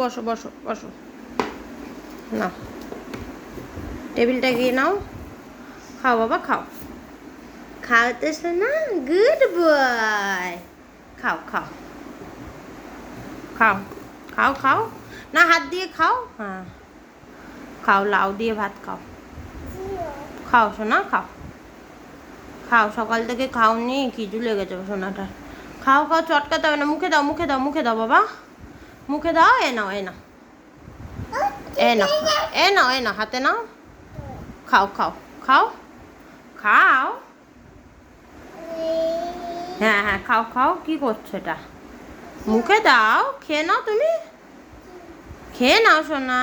বসো বসো বসো। নাও টেবিলটা গিয়ে নাও। খাও বাবা, খাও। খাওতে শোনা গুড বয়। খাও খাও। খাও খাও খাও। না, হাত দিয়ে খাও। হ্যাঁ। খাও, লাউ দিয়ে ভাত খাও। খাও, সোনা, খাও। খাও, সকাল থেকে খাওনি, খিজু লেগেছে সোনাটা খাও খাও, চটকাতে হবে না। মুখে দাও মুখে দাও মুখে দাও বাবা। মুখে দাও এ নাও এ নাও এ নাও এ নাও এ নাও হাতে নাও খাও খাও খাও খাও হ্যাঁ হ্যাঁ খাও খাও কি করছ এটা মুখে দাও খেয়ে নাও তুমি খেয়ে নাও সোনা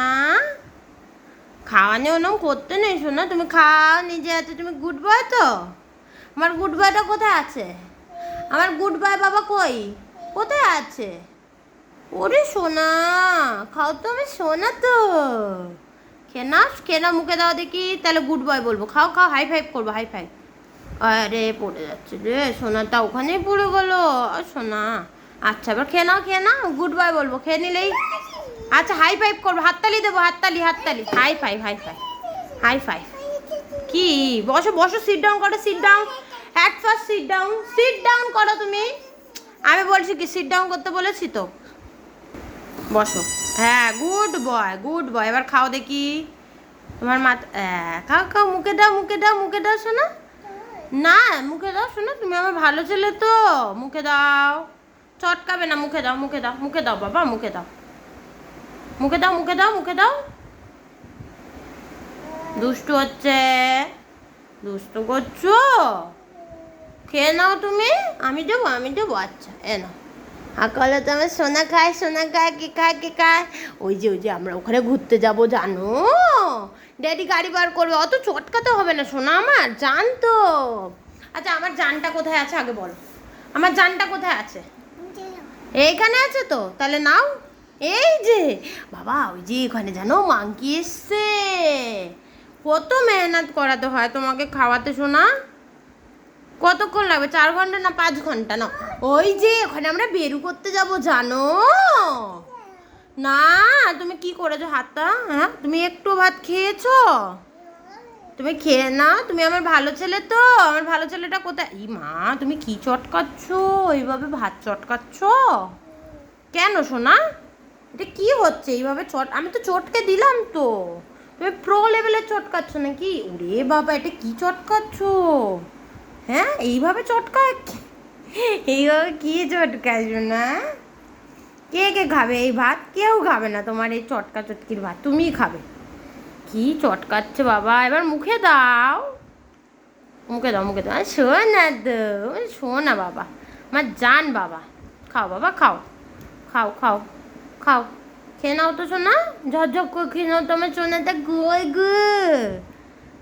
খাওয়া নিয়ে ওরকম করতে নেই শোনা তুমি খাও নিজে হাতে তুমি গুড বয় তো আমার গুড বয়টা কোথায় আছে আমার গুড বয় বাবা কই কোথায় আছে ওরে সোনা, খাও তো আমি সোনা তো। খেয়ে নাও মুখে দাও দেখি, তাহলে গুড বয় বলব। খাও খাও হাই ফাইভ করব হাই ফাইভ আরে, পড়ে যাচ্ছে রে, সোনাটা ওখানেই পড়ে গেলো। সোনা। আচ্ছা এবার খেয়ে নাও খেয়ে নাও গুড বয় বলব, খেয়ে নিলেই। আচ্ছা হাই ফাইভ করব, হাততালি দেবো, হাততালি হাততালি। High five high five high five কি? বসো বসো সিট ডাউন করো sit down at first sit down sit down করো তুমি। আমি বলছি কি সিট ডাউন করতে বলেছি তো। বসো। হ্যাঁ গুড বয় গুড বয় এবার খাও দেখি। তোমার মাথা হ্যাঁ খাও খাও, মুখে দাও মুখে দাও মুখে দাও, শোনা। না, মুখে দাও, শোনো, তুমি আমার ভালো ছেলে তো। মুখে দাও। চটকাবে না, মুখে দাও মুখে দাও মুখে দাও, বাবা, মুখে দাও। মুখে দাও মুখে দাও মুখে দাও। দুষ্টু হচ্ছে। দুষ্টু করছ? খেয়ে নাও তুমি। আমি দেবো আমি দেবো। আচ্ছা এ নাও। আকালে তো আমার সোনা খায় সোনা খায়, কে খায় কে খায়? ওই যে ওই যে, আমরা ওখানে ঘুরতে যাব, জানো? ড্যাডি গাড়ি বার করবে, অত চটকাতে হবে না, সোনা আমার, জান তো। আচ্ছা আমার জানটা কোথায় আছে, আগে বলো। আমার জানটা কোথায় আছে? এইখানে আছে তো, তাহলে নাও। এই যে, বাবা, ওই যে এখানে জানো মাংকি এসছে। কত মেহনত করাতে হয় তোমাকে খাওয়াতে শোনা কতক্ষণ লাগবে? চার ঘণ্টা না পাঁচ ঘণ্টা? না। ওই যে, ওখানে আমরা বেরু করতে যাব, জানো? না, তুমি কি করেছ? হাতটা হ্যাঁ? তুমি একটু ভাত খেয়েছো? তুমি খেয়ে না? তুমি আমার ভালো ছেলে তো। আমার ভালো ছেলেটা কোথায়? ই মা, তুমি কি চটকাচ্ছ? এইভাবে ভাত চটকাচ্ছ? কেন, সোনা? এটা কি হচ্ছে? এইভাবে চট আমি তো চটকে দিলাম তো। তুমি প্রো লেভেলের চটকাচ্ছ নাকি? ওরে বাবা, এটা কি চটকাচ্ছ? হ্যাঁ এইভাবে চটকা এইভাবে কি চটকাচ্ছ না? কে কে খাবে? এই ভাত কেউ খাবে না তোমার এই চটকা চটকির ভাত, তুমিই খাবে। কি চটকাচ্ছে বাবা, এবার মুখে দাও। মুখে দাও মুখে দাও। শোনা তো শোনা বাবা। আমার জান বাবা। খাও বাবা, খাও। খাও খাও খাও। খেয়ে নাও তো শোনা। ঝরঝর করে খেয়ে নাও তো আমার সোনাটা গোয় গো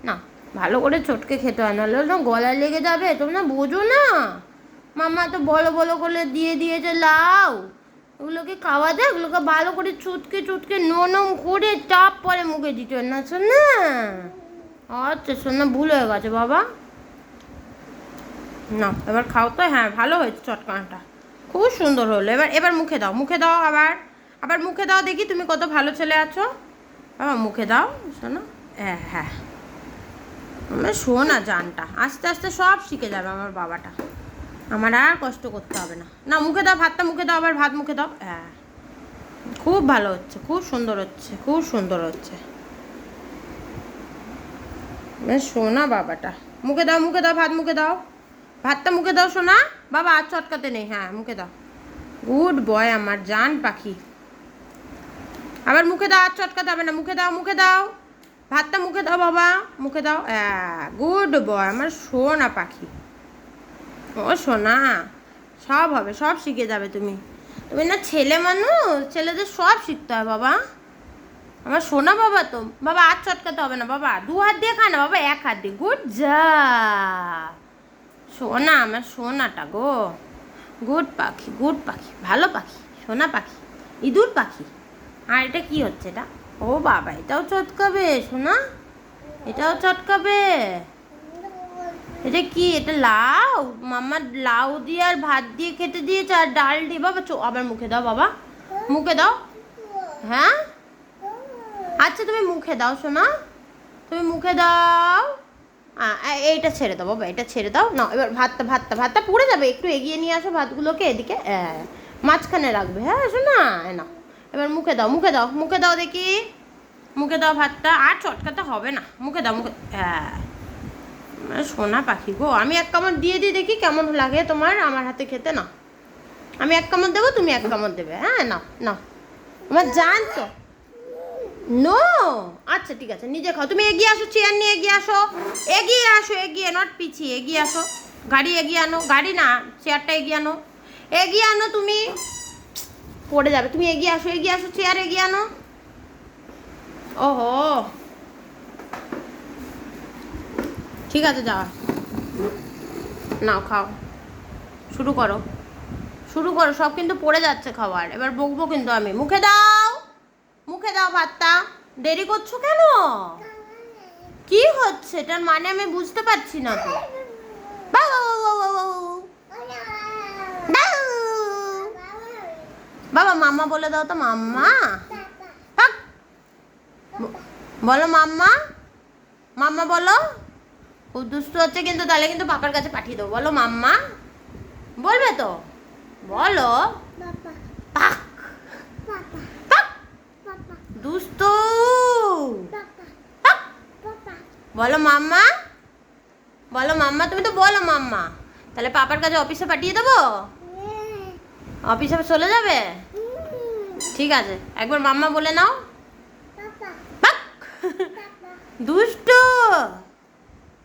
না। ভালো করে চটকে খেতে হয়, নাহলে না গলায় লেগে যাবে, তোমরা বোঝো না। মামা তো বলো বলো করে দিয়ে দিয়েছে, লাউ, ওগুলোকে খাওয়া যায় ওগুলোকে ভালো করে চুটকে চুটকে নরম করে চাপ পরে মুখে দিতে না শোনা? আচ্ছা শোনা, ভুল হয়ে গেছে বাবা। না, এবার খাও তো হ্যাঁ ভালো হয়েছে চটকানাটা। খুব সুন্দর হলো, এবার এবার মুখে দাও মুখে দাও আবার আবার মুখে দাও দেখি তুমি কত ভালো ছেলে আছো। বাবা, মুখে দাও, শোনো হ্যাঁ হ্যাঁ। আমার শোনা জানটা। আস্তে আস্তে সব শিখে যাবে আমার বাবাটা। আমার আর কষ্ট করতে হবে না। না, মুখে দাও ভাতটা, মুখে দাও আবার ভাত মুখে দাও। হ্যাঁ। খুব ভালো হচ্ছে, খুব সুন্দর হচ্ছে, খুব সুন্দর হচ্ছে। শোনা বাবাটা। মুখে দাও মুখে দাও, ভাত মুখে দাও। ভাতটা মুখে দাও শোনা বাবা আর চটকাতে নেই। হ্যাঁ মুখে দাও। গুড বয় আমার, জান পাখি। আবার মুখে দাও আর চটকাতে হবে না। মুখে দাও মুখে দাও। ভাতটা মুখে দাও বাবা, মুখে দাও। গুড বয়, আমার সোনা পাখি। ও সোনা, সব হবে, সব শিখে যাবে তুমি। তুমি না ছেলে মানুষ, ছেলেদের সব শিখতে হয় বাবা। আমার সোনা বাবা তো, বাবা আর চটকাতে হবে না বাবা। দু হাত দিয়ে খা না বাবা, এক হাত দিয়ে। গুড যা সোনা, আমার সোনাটা গো। গুড পাখি গুড পাখি, ভালো পাখি, সোনা পাখি, ইঁদুর পাখি। আর এটা কি হচ্ছে এটা? ও বাবা, এটাও চটকাবে, সোনা। এটাও চটকাবে। এটা কি? এটা লাউ? মামা, লাউ দিয়ে আর ভাত দিয়ে খেতে দিয়েছে, আর ডাল দিয়ে। বাবা আবার মুখে দাও বাবা। মুখে দাও। হ্যাঁ? আচ্ছা তুমি মুখে দাও শোনা তুমি মুখে দাও। এইটা ছেড়ে দাও বাবা, এটা ছেড়ে দাও। না এবার ভাতটা ভাতটা ভাতটা পুড়ে যাবে। একটু এগিয়ে নিয়ে আসো ভাতগুলোকে, এদিকে মাঝখানে রাখবে। হ্যাঁ শোনা না এবার মুখে দাও মুখে দাও মুখে দাও দেখি। মুখে দাও ভাতটা, আর চটকাতে হবে না। মুখে দাও, মুখে হ্যাঁ। আমার সোনা পাখি গো, আমি এক কামড় দিয়ে দিই দেখি কেমন লাগে তোমার, আমার হাতে খেতে না। আমি এক কামড় দেবো, তুমি এক কামড় দেবে। হ্যাঁ না না আমার জান তো। নো! আচ্ছা ঠিক আছে, নিজে খাও। তুমি এগিয়ে আসো চেয়ার নিয়ে এগিয়ে আসো। এগিয়ে আসো, এগিয়ে নট পিছিয়ে, এগিয়ে আসো। গাড়ি এগিয়ে আনো, গাড়ি না চেয়ারটা এগিয়ে আনো। এগিয়ে আনো তুমি। পড়ে যাবে তুমি এগিয়ে আসো এগিয়ে আসো চেয়ার এগিয়ে আনো ওহো ঠিক আছে যাওয়া নাও খাও শুরু করো শুরু করো সব কিন্তু পড়ে যাচ্ছে খাবার এবার বকবো কিন্তু আমি মুখে দাও মুখে দাও ভাতটা দেরি করছ কেন কি হচ্ছে এটার মানে আমি বুঝতে পারছি না তো বাউ, বাবা মাম্মা বলে দাও তো মাম্মা। বলো মাম্মা। মাম্মা বলো। খুব দুষ্টু হচ্ছে কিন্তু তাহলে কিন্তু পাপার কাছে পাঠিয়ে দেবো বলো মাম্মা। বলবে তো? বলো। পাক দুষ্টু। বলো মাম্মা। বলো মাম্মা তুমি তো বলো মাম্মা। তাহলে পাপার কাছে অফিসে পাঠিয়ে দেবো? অফিসে চলে যাবে? ঠিক আছে একবার মাম্মা বলে নাও। দুষ্ট দুষ্টু।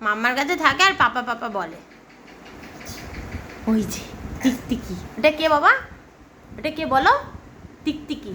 মাম্মার কাছে থাকে আর পাপা পাপা বলে। ওই যে টিকটিকি। ওটা কে বাবা? ওটা কে বলো? টিকটিকি।